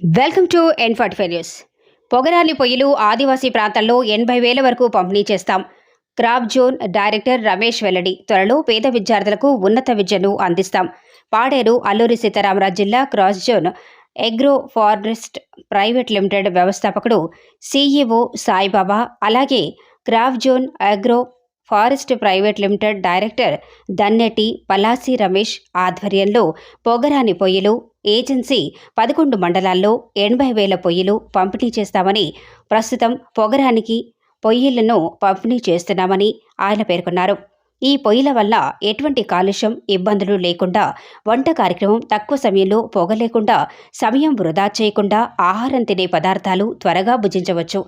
Welcome to N forty five news. పొగరాని పొయ్యిలు ఆదివాసీ ప్రాంతాల్లో ఎనభై వేల వరకు పంపిణీ చేస్తాం. క్రాప్ జోన్ డైరెక్టర్ రమేష్ వెల్లడి త్వరలో పేద విద్యార్థులకు ఉన్నత విద్యను అందిస్తాం. పాడేరు అల్లూరి సీతారామరాజు జిల్లా cross zone agro forest private limited వ్యవస్థాపకుడు సీఈఓ సాయిబాబా అలాగే crop zone agro forest private limited director Danneti Palasi Ramesh ఆధ్వర్యంలో పొగరాని పొయ్యిలు ఏజెన్సీ పదకొండు మండలాల్లో ఎనభై వేల పొయ్యిలు పంపిణీ చేస్తామని ప్రస్తుతం పొగరానికి పొయ్యిలను పంపిణీ చేస్తున్నామని ఆయన పేర్కొన్నారు. ఈ పొయ్యిల వల్ల ఎటువంటి కాలుష్యం ఇబ్బందులు లేకుండా వంట కార్యక్రమం తక్కువ సమయంలో పొగ లేకుండా సమయం వృధా చేయకుండా ఆహారం తినే పదార్థాలు త్వరగా భుజించవచ్చు.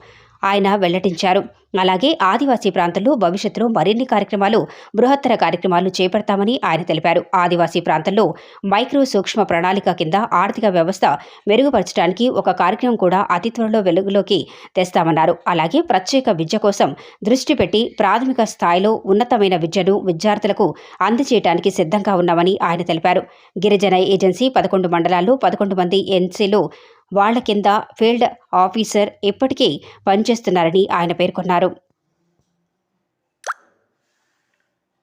ఆయన వెల్లడించారు. అలాగే ఆదివాసీ ప్రాంతాల్లో భవిష్యత్తులో మరిన్ని కార్యక్రమాలు బృహత్తర కార్యక్రమాలు చేపడతామని ఆయన తెలిపారు. ఆదివాసీ ప్రాంతాల్లో మైక్రో సూక్ష్మ ప్రణాళిక కింద ఆర్థిక వ్యవస్థ మెరుగుపరచడానికి ఒక కార్యక్రమం కూడా అతి త్వరలో వెలుగులోకి తెస్తామన్నారు. అలాగే ప్రత్యేక విద్య కోసం దృష్టి పెట్టి ప్రాథమిక స్థాయిలో ఉన్నతమైన విద్యను విద్యార్థులకు అందజేయడానికి సిద్ధంగా ఉన్నామని ఆయన తెలిపారు. గిరిజన ఏజెన్సీ పదకొండు మండలాల్లో పదకొండు మంది ఎన్సీలు వాళ్ళ కింద ఫీల్డ్ ఆఫీసర్ ఇప్పటికీ పనిచేస్తున్నారని ఆయన పేర్కొన్నారు.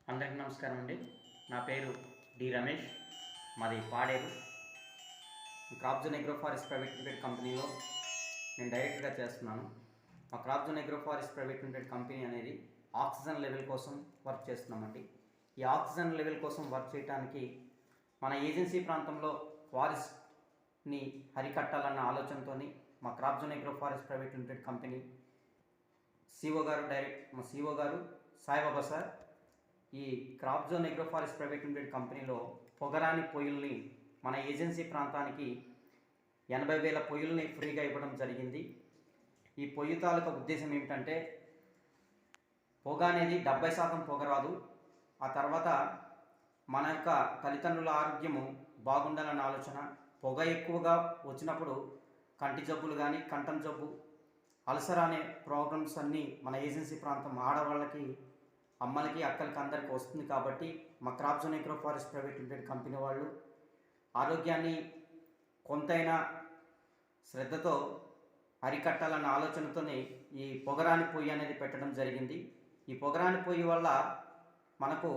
అందరికీ నమస్కారం అండి. నా పేరు డి రమేష్. మాది Paderu. Crop zone agro forest private limited కంపెనీలో నేను డైరెక్ట్గా చేస్తున్నాను. మా crop zone agro forest private limited company అనేది ఆక్సిజన్ లెవెల్ కోసం వర్క్ చేస్తున్నామండి. ఈ ఆక్సిజన్ లెవెల్ కోసం వర్క్ చేయడానికి మన ఏజెన్సీ ప్రాంతంలో ఫారెస్ట్ ని హరికట్టాలన్న ఆలోచనతో మా crop zone agro forest private limited company CEO గారు డైరెక్ట్ మా సిఓ గారు సాయిబాబా సార్ ఈ crop zone agro forest private limited కంపెనీలో పొగరాని పొయ్యిల్ని మన ఏజెన్సీ ప్రాంతానికి ఎనభై వేల పొయ్యిల్ని ఫ్రీగా ఇవ్వడం జరిగింది. ఈ పొయ్యి తాలూకా ఉద్దేశం ఏమిటంటే పొగ అనేది డెబ్బై శాతం పొగ రాదు. ఆ తర్వాత మన యొక్క తల్లిదండ్రుల ఆరోగ్యము బాగుండాలన్న ఆలోచన పొగ ఎక్కువగా వచ్చినప్పుడు కంటి జబ్బులు కానీ కంఠం జబ్బు అల్సర్ అనే ప్రోగ్రామ్స్ అన్నీ మన ఏజెన్సీ ప్రాంతం ఆడవాళ్ళకి అమ్మలకి అక్కలకి అందరికి వస్తుంది కాబట్టి మా crop zone agro forest private limited company వాళ్ళు ఆరోగ్యాన్ని కొంతైనా శ్రద్ధతో అరికట్టాలన్న ఆలోచనతోనే ఈ పొగరాని పొయ్యి అనేది పెట్టడం జరిగింది. ఈ పొగరాని పొయ్యి వల్ల మనకు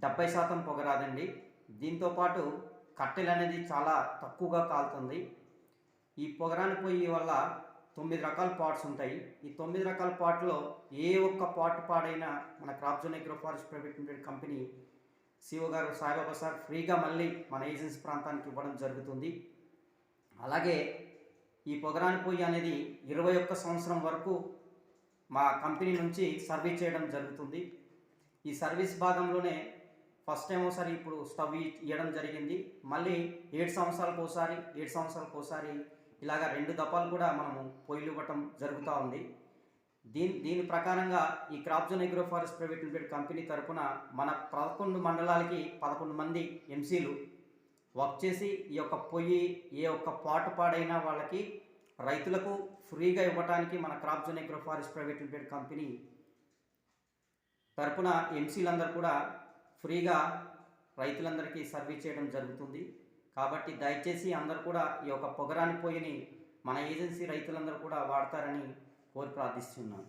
డెబ్బై శాతం పొగ రాదండి. దీంతోపాటు కట్టెలు అనేది చాలా తక్కువగా కాలుతుంది. ఈ పొగరాని పొయ్యి వల్ల తొమ్మిది రకాల పాట్స్ ఉంటాయి. ఈ తొమ్మిది రకాల పార్ట్లో ఏ ఒక్క పాట్ పాడైనా మన crop zone agro forest private limited company CEO గారు సాయిబాబా సార్ ఫ్రీగా మళ్ళీ మన ఏజెన్సీ ప్రాంతానికి ఇవ్వడం జరుగుతుంది. అలాగే ఈ పొగరాని పొయ్యి అనేది ఇరవై ఒక్క సంవత్సరం వరకు మా కంపెనీ నుంచి సర్వీస్ చేయడం జరుగుతుంది. ఈ సర్వీస్ భాగంలోనే ఫస్ట్ టైం ఒకసారి ఇప్పుడు స్టవ్ ఇవ్వడం జరిగింది. మళ్ళీ ఏడు సంవత్సరాలకు ఒకసారి ఏడు సంవత్సరాలకు ఒకసారి ఇలాగ రెండు దఫాలు కూడా మనము పొయ్యిలు ఇవ్వటం జరుగుతూ ఉంది. దీని దీని ప్రకారంగా ఈ crop zone agro forest private limited company తరపున మన పదకొండు మండలాలకి పదకొండు మంది ఎంసీలు వర్క్ చేసి ఈ యొక్క పొయ్యి ఏ ఒక్క పాటు పాడైనా వాళ్ళకి రైతులకు ఫ్రీగా ఇవ్వడానికి మన crop zone agro forest private limited company తరపున ఎంసీలందరూ కూడా ఫ్రీగా రైతులందరికీ సర్వీస్ చేయడం జరుగుతుంది. కాబట్టి దయచేసి అందరూ కూడా ఈ యొక్క పొగరాని పొయ్యిని మన ఏజెన్సీ రైతులందరూ కూడా వాడతారని కోరి ప్రార్థిస్తున్నాను.